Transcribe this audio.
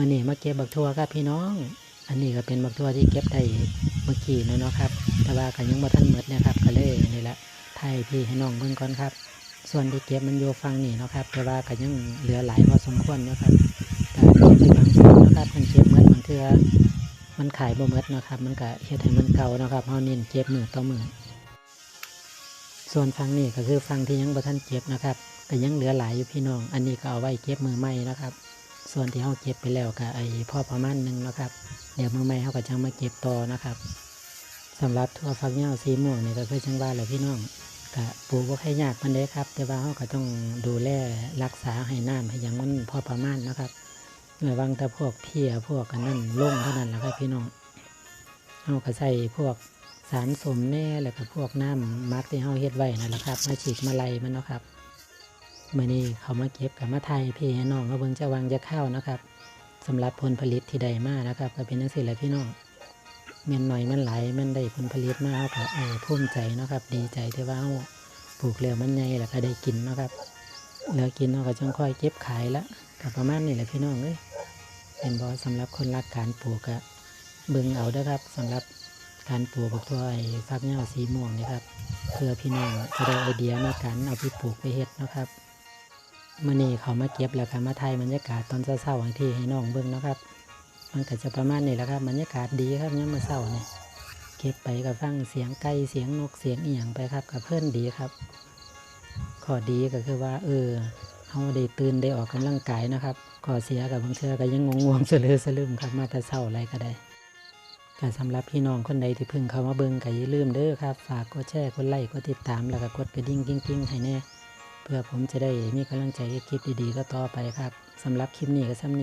มื่อนี้มาเก็บบักทั่วครับพี่น้อง อันนี้ก็เป็นบักทั่วที่เก็บได้เมื่อกี้นะเนาะครับ แต่ว่าก็ยังบ่ทันหมดนะครับก็เลยนี่แหละไทยพี่ให้น้องเบิ่งก่อนครับ ส่วนที่เก็บมันอยู่ฟังนี่เนาะครับ แต่ว่าก็ยังเหลือหลายพอสมควรนะครับก็เก็บไปบางส่วนนาะครับมันเก็บหมดบางเทือมันขายบ่หมดเนะครับ มันก็เฮ็ดให้มันเก่านะครับเฮาเน้นเก็บมือต่อมือส่วนฟังนี่ก็คือฟังที่ยังบ่ทันเก็บนะครับก็ยังเหลือหลายอยู่พี่น้อง อันนี้ก็เอาไว้เก็บมือใหม่นะครับ ส่วนที่เขาเก็บไปแล้วก็ไอ้พ่อประมาณหนึ่งนะครับ เดี๋ยวเมื่อใหม่เขาก็จะมาเก็บต่อนะครับสำหรับทั่วฟักเหย้าสีม่วงนี่ก็คือจังว่าแหละพี่น้องก็ปลูกบ่ค่อยยากมันเด้ครับ แต่ว่าเขาก็ต้องดูแลรักษาให้น้ำให้ยังมันพอประมาณนะครับระวังแต่พวกเพียพวกกันนั่นล่งเท่านั้นแหละครับพี่น้องเขาก็ใส่พวกสารสมแน่แล้วก็พวกน้ำมักที่เขาเฮ็ดไว้นั่นแหละครับ มาฉีดมาไล่มันนะครับ มื่อนี้เขามาเก็บกับมาไทยพี่น้องก็เบิ่งจะวางจะเข้านะครับสำหรับผลผลิตที่ได้มากนะครับ ก็เป็นนักศิลป์พี่น้องเมียนหน่อยมันไหลมันได้ผลผลิตมาเขาก็เออภูมิใจนะครับ ดีใจที่ว่าเราปลูกแล้วมันใหญ่แล้วก็ได้กินนะครับเหลือกินเราก็จังค่อยเก็บขายละกับประมาณนี้แหละพี่น้องเอ้ยเป็นบอสำหรับคนรักการปลูกอะเบิ่งเอาด้ครับสำหรับการปลูกบักทั่วไอ้ฟักเหย้าสีม่วงนี่ครับ เพื่อพี่น้องจะได้ไอเดียในการเอาไปปลูกไปเฮ็ดนะครับ มื่อนี้เขามาเก็บแล้วก็มาถ่ายบรรยากาศตอนเช้าๆให้ที่ให้น้องเบิ่งนะครับ มันก็จะประมาณนี้แหละครับบรรยากาศดีครับเนี่ยมาเช้าเนี่ยเก็บไปก็ฟังเสียงไก่เสียงนกเสียงอีหยังไปครับกับเพื่อนดีครับข้อดีก็คือว่า เออเฮาได้ตื่นได้ออกกำลังกายนะครับข้อเสียกับบางเทื่อก็ยังงงๆสลือสลืมครับมาแต่เช้าอะไรก็ได้ก็สำหรับพี่น้องคนใดที่เพิ่งเข้ามาเบิ่งก็อย่าลืมเด้อครับ ฝากกดแชร์กดไลค์กดติดตามแล้วก็กดกระดิ่งกิ้งๆให้แน่ เพื่อผมจะได้มีกำลังใจให้คลิปดีๆ ก็ต่อไปครับสำหรับคลิปนี้ก็สำนี้